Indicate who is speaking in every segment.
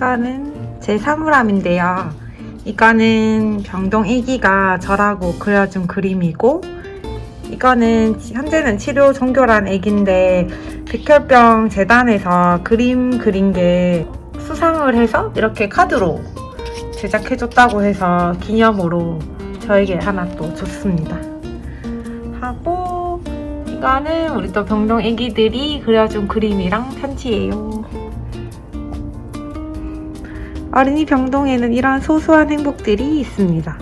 Speaker 1: 이거는 제 사물함인데요. 이거는 병동 애기가 저라고 그려준 그림이고 이거는 현재는 치료 종교란 애기인데 백혈병 재단에서 그림 그린 게 수상을 해서 이렇게 카드로 제작해줬다고 해서 기념으로 저에게 하나 또 줬습니다. 하고 이거는 우리 또 병동 애기들이 그려준 그림이랑 편지예요. 어린이 병동에는 이런 소소한 행복들이 있습니다.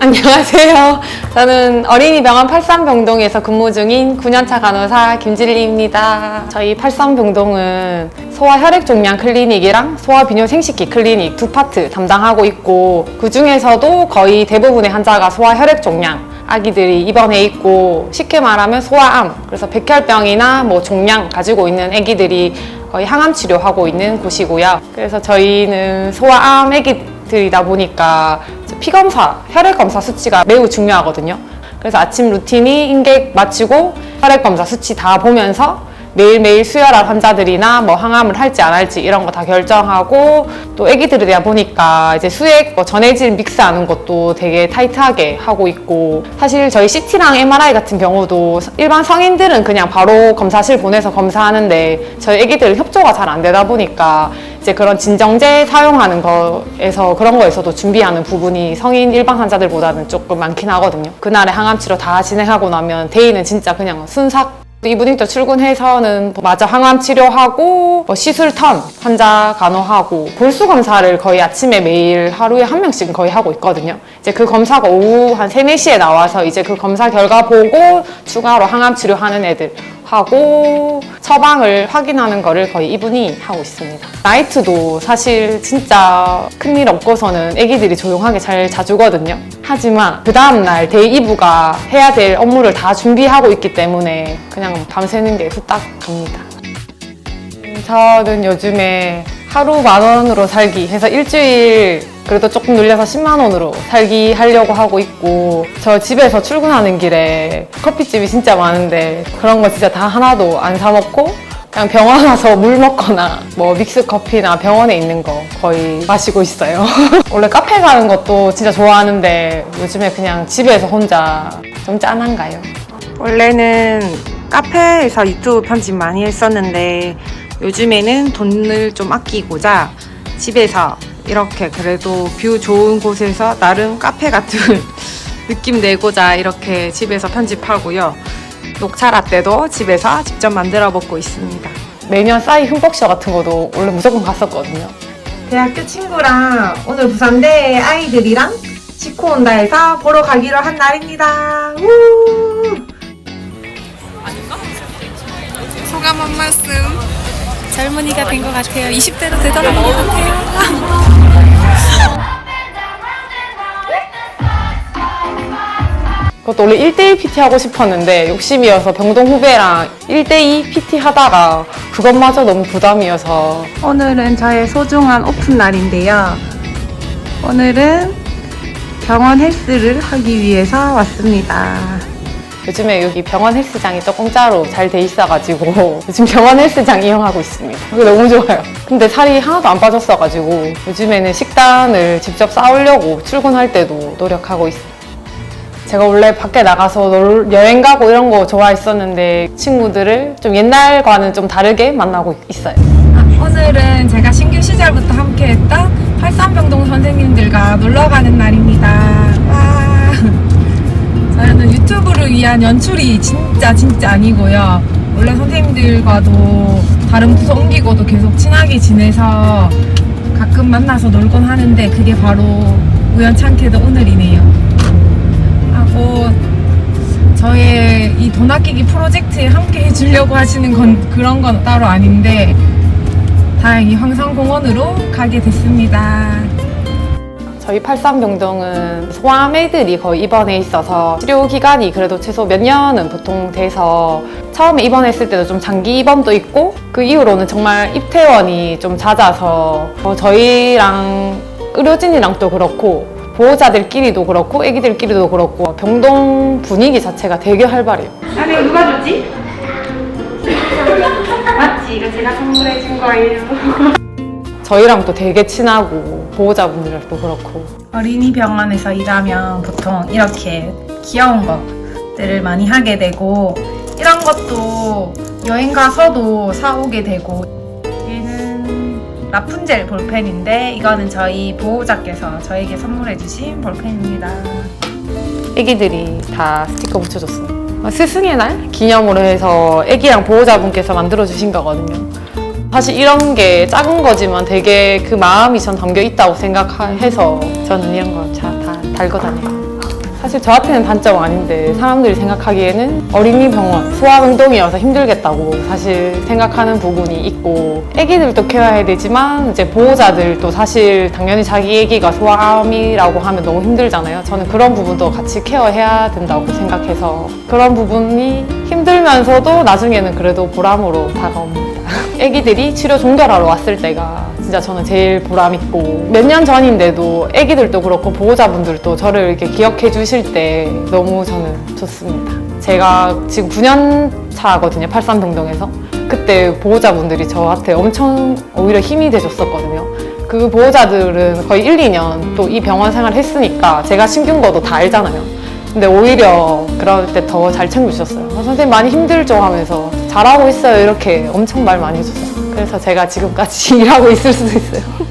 Speaker 2: 안녕하세요. 저는 어린이 병원 83병동에서 근무 중인 9년차 간호사 김진리입니다. 저희 83병동은 소아 혈액 종양 클리닉이랑 소아 비뇨 생식기 클리닉 두 파트 담당하고 있고 그 중에서도 거의 대부분의 환자가 소아 혈액 종양 아기들이 입원해 있고 쉽게 말하면 소아암 그래서 백혈병이나 뭐 종양 가지고 있는 아기들이 거의 항암 치료하고 있는 곳이고요. 그래서 저희는 소아암 아기들이다 보니까 피 검사, 혈액 검사 수치가 매우 중요하거든요. 그래서 아침 루틴이 인객 마치고 혈액 검사 수치 다 보면서 매일매일 수혈할 환자들이나 뭐 항암을 할지 안 할지 이런 거 다 결정하고 또 애기들이다 보니까 이제 수액 뭐 전해질 믹스하는 것도 되게 타이트하게 하고 있고 사실 저희 CT랑 MRI 같은 경우도 일반 성인들은 그냥 바로 검사실 보내서 검사하는데 저희 애기들은 협조가 잘 안 되다 보니까 이제 그런 진정제 사용하는 거에서 그런 거에서도 준비하는 부분이 성인 일반 환자들보다는 조금 많긴 하거든요. 그날에 항암 치료 다 진행하고 나면 데이는 진짜 그냥 순삭 이브닝도 출근해서는 마저 항암 치료하고 뭐 시술 턴 환자 간호하고 볼수 검사를 거의 아침에 매일 하루에 한 명씩 거의 하고 있거든요. 이제 그 검사가 오후 한 3, 4시에 나와서 이제 그 검사 결과 보고 추가로 항암 치료하는 애들 하고 처방을 확인하는 거를 거의 이분이 하고 있습니다. 나이트도 사실 진짜 큰일 없고서는 애기들이 조용하게 잘 자주거든요. 하지만 그 다음날 데이 이브가 해야 될 업무를 다 준비하고 있기 때문에 그냥 밤새는 게 후딱 갑니다. 음, 저는 요즘에 하루 만 원으로 살기 해서 일주일 그래도 조금 늘려서 10만 원으로 살기 하려고 하고 있고 저 집에서 출근하는 길에 커피집이 진짜 많은데 그런 거 진짜 다 하나도 안 사 먹고 그냥 병원 와서 물 먹거나 뭐 믹스 커피나 병원에 있는 거 거의 마시고 있어요. 원래 카페 가는 것도 진짜 좋아하는데 요즘에 그냥 집에서 혼자 좀 짠한가요?
Speaker 1: 원래는 카페에서 유튜브 편집 많이 했었는데 요즘에는 돈을 좀 아끼고자 집에서 이렇게 그래도 뷰 좋은 곳에서 나름 카페 같은 느낌 내고자 이렇게 집에서 편집하고요. 녹차 라떼도 집에서 직접 만들어 먹고 있습니다.
Speaker 2: 매년 싸이 흠뻑쇼 같은 것도 원래 무조건 갔었거든요.
Speaker 1: 대학교 친구랑 오늘 부산대 아이들이랑 지코 온다 해서 보러 가기로 한 날입니다. 우!
Speaker 3: 소감 한 말씀. 젊은이가 된 것 같아요. 20대로 되돌아간 것 같아요.
Speaker 2: 그것도 원래 1대1 PT 하고 싶었는데 욕심이어서 병동 후배랑 1대2 PT 하다가 그것마저 너무 부담이어서
Speaker 1: 오늘은 저의 소중한 오픈 날인데요. 오늘은 병원 헬스를 하기 위해서 왔습니다.
Speaker 2: 요즘에 여기 병원 헬스장이 또 공짜로 잘 돼 있어가지고 요즘 병원 헬스장 이용하고 있습니다. 그게 너무 좋아요. 근데 살이 하나도 안 빠졌어가지고 요즘에는 식단을 직접 싸우려고 출근할 때도 노력하고 있어요. 제가 원래 밖에 나가서 놀- 여행 가고 이런 거 좋아했었는데 친구들을 좀 옛날과는 좀 다르게 만나고 있어요.
Speaker 3: 오늘은 제가 신규 시절부터 함께했던 83병동 선생님들과 놀러 가는 날입니다. 와. 저는 유튜브를 위한 연출이 진짜 진짜 아니고요. 원래 선생님들과도 다른 부서 옮기고도 계속 친하게 지내서 가끔 만나서 놀곤 하는데 그게 바로 우연찮게도 오늘이네요. 하고 저의 이 돈 아끼기 프로젝트에 함께 해주려고 하시는 건 그런 건 따로 아닌데 다행히 황성공원으로 가게 됐습니다.
Speaker 2: 저희 83병동은 소아암 애들이 거의 입원해 있어서 치료 기간이 그래도 최소 몇 년은 보통 돼서 처음에 입원했을 때도 좀 장기 입원도 있고 그 이후로는 정말 입퇴원이 좀 잦아서 어, 저희랑 의료진이랑 또 그렇고 보호자들끼리도 그렇고 애기들끼리도 그렇고 병동 분위기 자체가 되게 활발해요.
Speaker 1: 아니 이거 누가 줬지? 맞지? 이거 제가 선물해 준 거예요.
Speaker 2: 저희랑 또 되게 친하고 보호자분들도 그렇고
Speaker 3: 어린이 병원에서 일하면 보통 이렇게 귀여운 것들을 많이 하게 되고 이런 것도 여행 가서도 사오게 되고 라푼젤 볼펜인데 이거는 저희 보호자께서 저에게 선물해 주신 볼펜입니다.
Speaker 2: 애기들이 다 스티커 붙여줬어요. 스승의 날 기념으로 해서 애기랑 보호자분께서 만들어주신 거거든요. 사실 이런 게 작은 거지만 되게 그 마음이 전 담겨 있다고 생각해서 저는 이런 거 다 달고 다녀요. 사실 저한테는 단점 아닌데 사람들이 생각하기에는 어린이 병원 소아병동이어서 힘들겠다고 사실 생각하는 부분이 있고 애기들도 케어해야 되지만 이제 보호자들도 사실 당연히 자기 애기가 소아암이라고 하면 너무 힘들잖아요. 저는 그런 부분도 같이 케어해야 된다고 생각해서 그런 부분이 힘들면서도 나중에는 그래도 보람으로 다가옵니다. 애기들이 치료 종결하러 왔을 때가 진짜 저는 제일 보람 있고 몇 년 전인데도 애기들도 그렇고 보호자분들도 저를 이렇게 기억해 주실 때 너무 저는 좋습니다. 제가 지금 9년 차거든요. 83병동에서. 그때 보호자분들이 저한테 엄청 오히려 힘이 되셨었거든요. 그 보호자들은 거의 1, 2년 또 이 병원 생활 했으니까 제가 신경 거도 다 알잖아요. 근데 오히려 그럴 때 더 잘 챙겨주셨어요. 어, 선생님 많이 힘들죠 하면서 잘하고 있어요 이렇게 엄청 말 많이 해줬어요. 그래서 제가 지금까지 일하고 있을 수도 있어요.